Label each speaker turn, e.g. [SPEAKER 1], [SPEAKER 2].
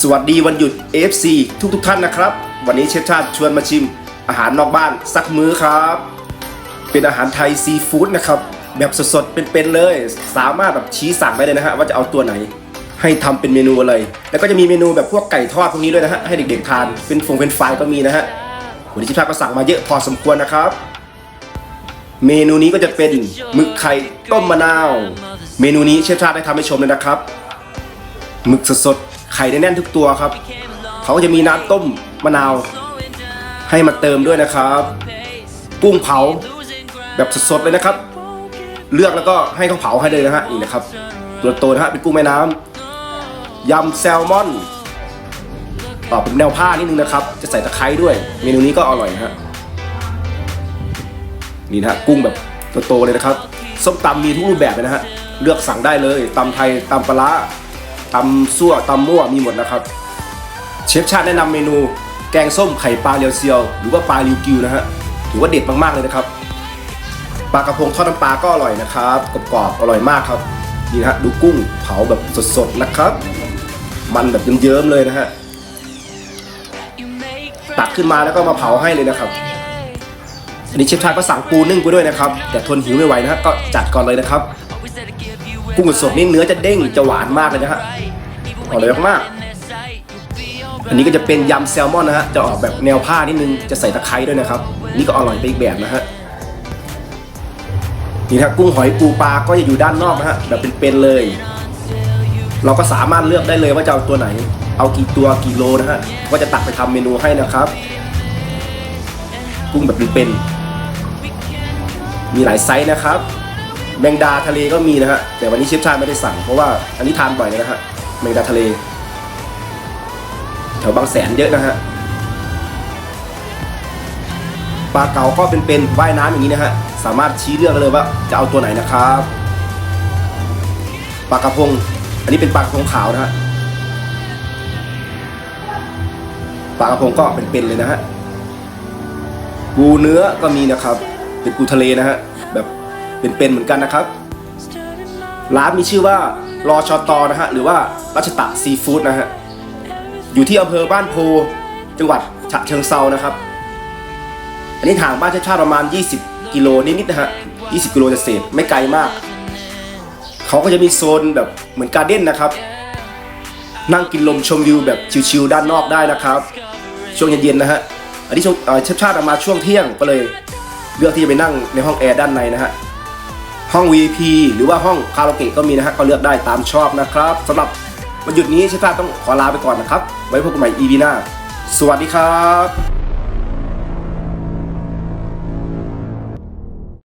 [SPEAKER 1] สวัสดีวันหยุด AFC ทุกทุกท่านนะครับ วันนี้เชฟชาติชวนมาชิม อาหารนอกบ้านสักมื้อครับ เป็นอาหารไทยซีฟู้ดนะครับ แบบสดๆเป็นๆเลย สามารถแบบชี้สั่งได้เลยนะฮะว่าจะเอาตัวไหน ให้ทำเป็นเมนูอะไร แล้วก็จะมีเมนูแบบพวกไก่ทอดพวกนี้ด้วยนะฮะให้เด็กๆทานเป็นฟงเป็นไฟก็มีนะฮะวันนี้เชฟชาติก็สั่งมาเยอะพอสมควรนะครับ เมนูนี้ก็จะเป็นหมึกไข่ต้มมะนาว เมนูนี้เชฟชาติได้ทำให้ชมเลยนะครับหมึกสดๆ ไข่แน่นทุกตัวครับ เขาจะมีน้ำต้มมะนาว ให้มาเติมด้วยนะครับ กุ้งเผาแบบสดๆเลยนะครับ เลือกแล้วก็ให้เขาเผาให้เลยนะฮะนี่นะครับ ตัวโตนะฮะเป็นกุ้งแม่น้ำยำแซลมอนต่อเป็นแนวผ้านิดนึงนะครับ จะใส่ตะไคร้ด้วย เมนูนี้ก็อร่อยนะฮะนี่นะฮะกุ้งแบบโตๆเลยนะครับ ส้มตำมีทุกรูปแบบเลยนะฮะ เลือกสั่งได้เลยตำไทยตำปลาร้า ตำซั่วตำมั่วมีหมดนะครับ เชฟชาติแนะนำเมนู แกงส้มไข่ปลาเรียวเซียว หรือว่าปลาริวกิวนะฮะถือว่าเด็ดมากๆเลยนะครับปลากระพงทอดน้ำปลาก็อร่อยนะครับกรอบๆอร่อยมากครับนี่นะฮะดูกุ้งเผาแบบสดๆนะครับ มันแบบเยิ้มๆเลยนะฮะตักขึ้นมาแล้วก็มาเผาให้เลยนะครับอันนี้เชฟชาติก็สั่งปูนึ่งไปด้วยนะครับ แต่ทนหิวไม่ไหวนะฮะก็จัดก่อนเลยนะครับ กุ้งสดนี่เนื้อจะเด้งจะหวานมากเลยนะฮะอร่อยมากอันนี้ก็จะเป็นยำแซลมอนนะฮะจะออกแบบแนวผ้านิดนึงจะใส่ตะไคร้ด้วยนะครับ นี่ก็อร่อยไปอีกแบบนะฮะนี่นะฮะกุ้งหอยปูปลาก็จะอยู่ด้านนอกนะฮะแบบเป็นๆเลย เราก็สามารถเลือกได้เลยว่าจะเอาตัวไหน เอากี่ตัวกี่โลนะฮะว่าจะตักไปทำเมนูให้นะครับ กุ้งแบบเป็นๆมีหลายไซส์นะครับ แมงดาทะเลก็มีนะฮะ แต่วันนี้เชฟชาไม่ได้สั่ง เพราะว่าอันนี้ทานบ่อยเลยนะฮะแมงดาทะเล แถวบางแสนเยอะนะฮะปลาเก๋าก็เป็นเป็นว่ายน้ำอย่างนี้นะฮะ สามารถชี้เลือกเลยว่าจะเอาตัวไหนนะครับปลากระพง อันนี้เป็นปลากระพงขาวนะฮะปลากระพงก็เป็นเป็นเลยนะฮะปูเนื้อก็มีนะครับ เป็นปูทะเลนะฮะ เป็นๆเหมือนกันนะครับ ร้านมีชื่อว่ารอชอตอนะฮะหรือว่ารัชตะซีฟู้ดนะฮะอยู่ที่อำเภอบ้านโพจังหวัดฉะเชิงเซานะครับ อันนี้ทางบ้านชาติประมาณ 20 กิโลนิดๆนะฮะ 20 กิโลจะเศษไม่ไกลมาก เขาก็จะมีโซนแบบเหมือนการ์เด้นนะครับ นั่งกินลมชมวิวแบบชิลๆด้านนอกได้นะครับ ช่วงเย็นๆนะฮะ อันนี้ช่วงชาติมาช่วงเที่ยงก็เลยเลือกที่จะไปนั่งในห้องแอร์ด้านในนะฮะ ห้อง VIP หรือว่าห้องคาราโอเกะก็มีนะฮะก็เลือกได้ตามชอบนะครับสำหรับวันหยุดนี้เชฟชาต้องขอลาไปก่อนนะครับ ไว้พบกันใหม่ EP หน้า สวัสดีครับ